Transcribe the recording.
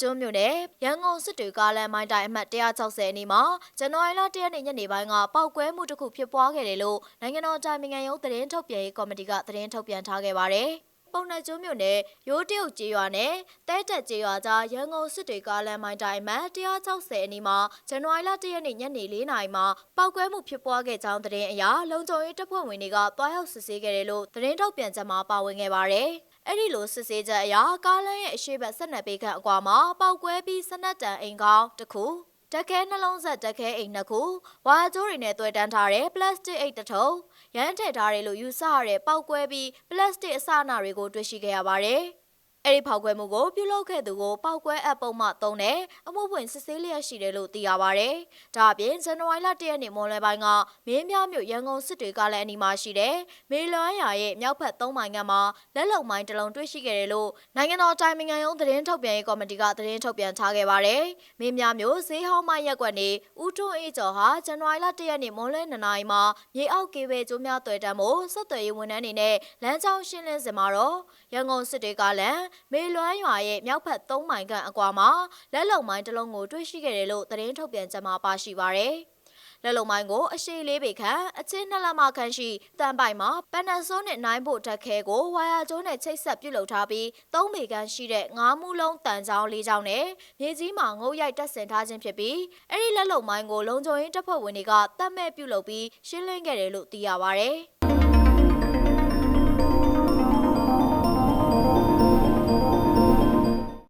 ကျွန်းမြို့နယ်ရန်ကုန်စစ်တွေကားလမ်းမိုင်းတိုင်အမှတ်160အနီးမှာဇန်နဝါရီလ1ရက်နေ့ညနေပိုင်းကပောက်ကွဲမှုတစ်ခုဖြစ်ပွားခဲ့တယ်လို့နိုင်ငံတော်တိုင်ပင်ခံရုံးသတင်းထုတ်ပြန်ရေးကော်မတီကသတင်းထုတ်ပြန်ထားခဲ့ပါတယ်။ပုံနှကျွန်းမြို့နယ်ရိုးတရုတ်ကျေးရွာနဲ့တဲတက်ကျေးရွာကြားရန်ကုန်စစ်တွေကားလမ်းမိုင်းတိုင်အမှတ်160အနီးမှာဇန်နဝါရီလ1ရက်နေ့ညနေ4နာရီမှာပောက်ကွဲမှုဖြစ်ပွားခဲ့ကြောင်းသတင်းအရလုံခြုံရေးတပ်ဖွဲ့ဝင်တွေကတွားရောက်စစ်ဆေးခဲ့တယ်လို့သတင်းထုတ်ပြန်ချက်မှာပါဝင်ခဲ့ပါတယ်။ အဲ့ဒီလိုစစ်ဆေးချက်အရကားလမ်းရဲ့အရှိတ်ဆက်နက်ပေခန့်အကွာမှာပောက်ကွဲပြီးစနက်တန်အိမ်ကောင်းတစ်ခုတက်ခဲနှလုံးဆက်တက်ခဲအိမ်နှစ်ခုဝါကြိုးတွေနဲ့တွေ့တန်းထားတဲ့ပလတ်စတစ်အိတ်တစ်ထုပ်ရမ်းထည့်ထားတယ်လို့ယူဆရတဲ့ပောက်ကွဲပြီးပလတ်စတစ်အစအနတွေကိုတွေ့ရှိခဲ့ရပါတယ်။ အဲ့ဒီဖောက်ခွဲမှုကိုပြုလုပ်ခဲ့သူကိုပောက်ကွဲအပ်ပုံမှ3နဲ့အမှုဖွင့်စစ်ဆေးလျက်ရှိတယ်လို့သိရပါတယ်။ဒါအပြင်ဇန်နဝါရီလ1ရက်နေ့မွန်လွဲပိုင်းကမင်းပြမြို့ရန်ကုန်စစ်တွေကလည်းအနီးမှာရှိတဲ့မေလွမ်းရာရဲ့မြောက်ဘက်3မိုင်ခန့်မှာလက်လုံမိုင်းတစ်လုံးတွေ့ရှိခဲ့တယ်လို့နိုင်ငံတော်တိုင်ပင်ခံရုံးသတင်းထုတ်ပြန်ရေးကော်မတီကသတင်းထုတ်ပြန်ထားခဲ့ပါတယ်။မင်းပြမြို့ဈေးဟောင်းမိုင်းရက်ကွက်နေဦးထွန်းအေးကျော်ဟာဇန်နဝါရီလ1ရက်နေ့မွန်လွဲ2နာရီမှာမြေအောက်ကေဘယ်ကျိုးများတွေ့တမ်းဖို့ဆက်သွယ်ရေးဝန်ထမ်းတွေနဲ့လမ်းကြောင်းရှင်းလင်းစင်မှာတော့ရန်ကုန်စစ်တွေကလည်းမေလွမ်းရွာရဲ့မြောက်ဘက်3မိုင်ခန့်အကွာမှာလက်လုံမိုင်းတစ်လုံးကိုတွေ့ရှိခဲ့တယ်လို့သတင်းထုတ်ပြန်ချက်မှာပါရှိပါတယ်။လက်လုံမိုင်းကိုအရှိလေးပေခန့်အချင်းနှစ်လက်မခန့်ရှိတန်ပိုင်မှာပန်နဆိုးနဲ့နိုင်ဖို့တက်ခဲကိုဝါယာကျိုးနဲ့ချိတ်ဆက်ပြုတ်လုပ်ထားပြီး၃ပေခန့်ရှိတဲ့ငါးမူလုံးတန်ချောင်း၄ချောင်းနဲ့မြေကြီးမှာငုတ်ရိုက်တက်ဆင်ထားခြင်းဖြစ်ပြီးအဲ့ဒီလက်လုံမိုင်းကိုလုံခြုံရေးတပ်ဖွဲ့ဝင်တွေကတတ်မဲ့ပြုတ်လုပ်ပြီးရှင်းလင်းခဲ့တယ်လို့သိရပါဗျ။